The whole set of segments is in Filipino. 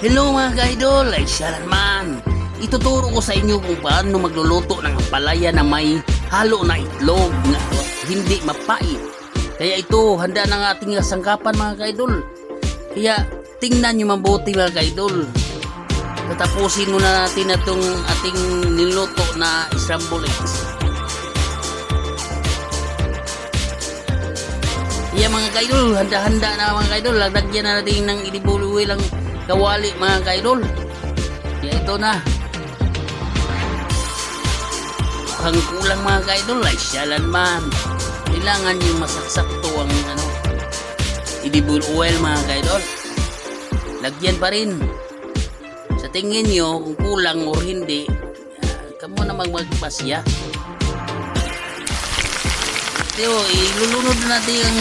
Hello mga ka-idol, ay man. Ituturo ko sa inyo kung paano magluluto ng palaya na may halo na itlog na hindi mapait. Kaya ito, handa ng ating sangkapan mga ka-idol. Kaya tingnan nyo mabuti mga ka-idol. Tatapusin muna natin itong ating niluto na scrambled eggs. Kaya mga ka-idol, handa-handa na mga ka-idol. Lagyan na natin ng idibuluwi lang kawali mga ka-idol. Ito na. Mukhang kulang mga ka-idol ay siyalan man. Kailangan yung masaksakto ang ano, edible oil mga ka-idol. Lagyan pa rin. Sa tingin nyo, kung kulang o hindi, uh, kamo na magmagpasya. Teo, ilulunod na natin ang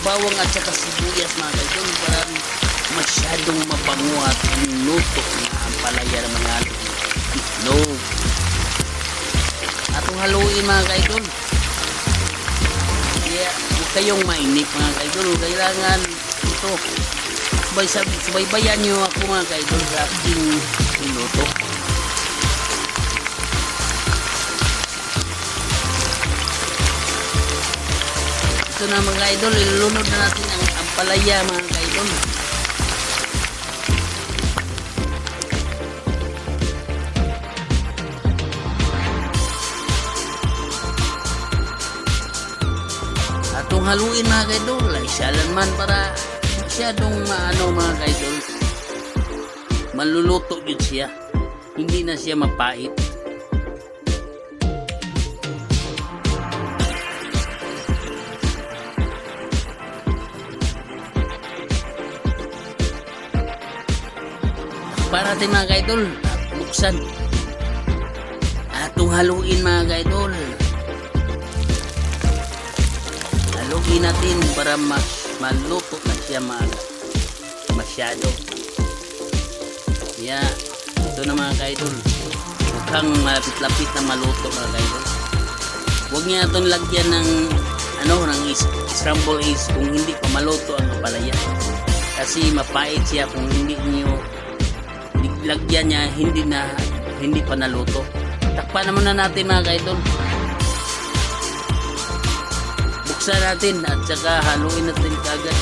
bawang at saka sibuyas mga kaidol para masyadong mabango at luto na ang palaya ng mga itlog. Atong haluin mga kaidol. Kaya huwag kayong mainip mga kaidol. Kailangan ito. Subay, subaybayan nyo ako mga kaidol sa aking niluto. Ito na mga idol, ilunod na natin ang ampalaya mga idol. Atong haluin mga idol, ay siyalan man para masyadong maano mga idol. Maluluto yun siya. Hindi na siya mapait. para natin mga kaidol buksan atong haluin mga kaidol haluin natin para mas maluto na siya mga masyado. Yeah. Ito na mga kaidol. Mukhang malapit-lapit na maluto mga kaidol. Huwag niya itong lagyan ng ano ng is, scramble eggs kung hindi pa maluto ang palaya. Kasi mapait siya kung hindi niyo lagyan niya hindi na hindi pa naluto. Takpan naman na natin mga kaidol buksan natin at saka haluin natin kagad.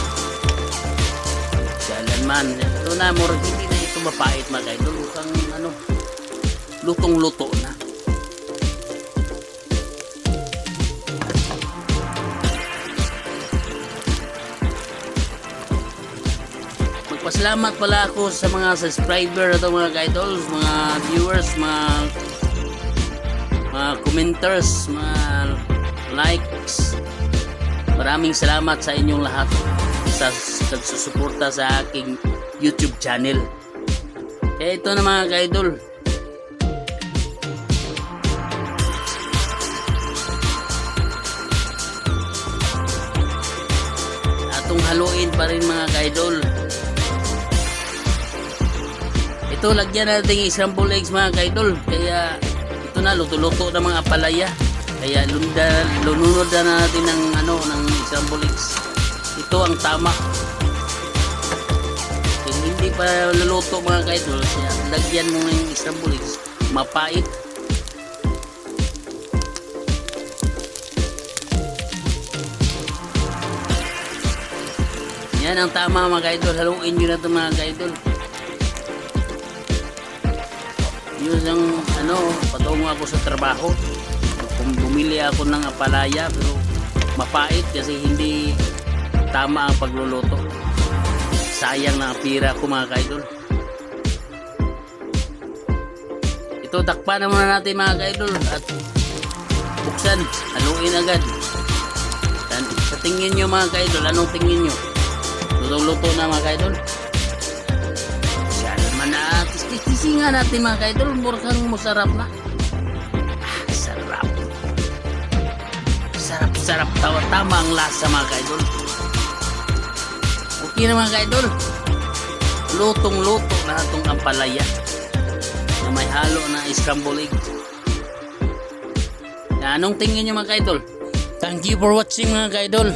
Jalan man. Ito na murag hindi na ito mapait mga mukhang ano lutong luto na. Magpasalamat pala ako sa mga subscriber na mga ka-idols, mga viewers, mga mga commenters, mga likes. Maraming salamat sa inyong lahat sa nagsusuporta sa aking YouTube channel. Kaya ito na mga ka-idol. Atong haluin pa rin mga ka-idol. Ito, lagyan natin scrambled eggs mga kaidol. Kaya ito na, luto-luto na mga palaya. Kaya lununod na natin ng, ano, ng scrambled eggs. Ito ang tama. Kung hindi pa luluto mga kaidol, lagyan mo ng scrambled eggs. Mapait. Yan ang tama mga kaidol. Haluin nyo na ito mga kaidol. yun ang ano patungo ako sa trabaho kung bumili ako ng apalaya pero mapait kasi hindi tama ang pagluluto. Sayang na pira ko mga kaidol. Ito takpan na muna natin mga kaidol at buksan haluin agad. Sa tingin nyo mga kaidol anong tingin nyo? Lutong luto na mga kaidol? Na tisinga natin mga kaidol mukhang masarap na sarap sarap tawa tama ang lasa mga kaidol. Okay na mga kaidol. Lutong luto na itong ampalaya na may halo na scrambled egg. Na anong tingin nyo mga kaidol? Thank you for watching mga kaidol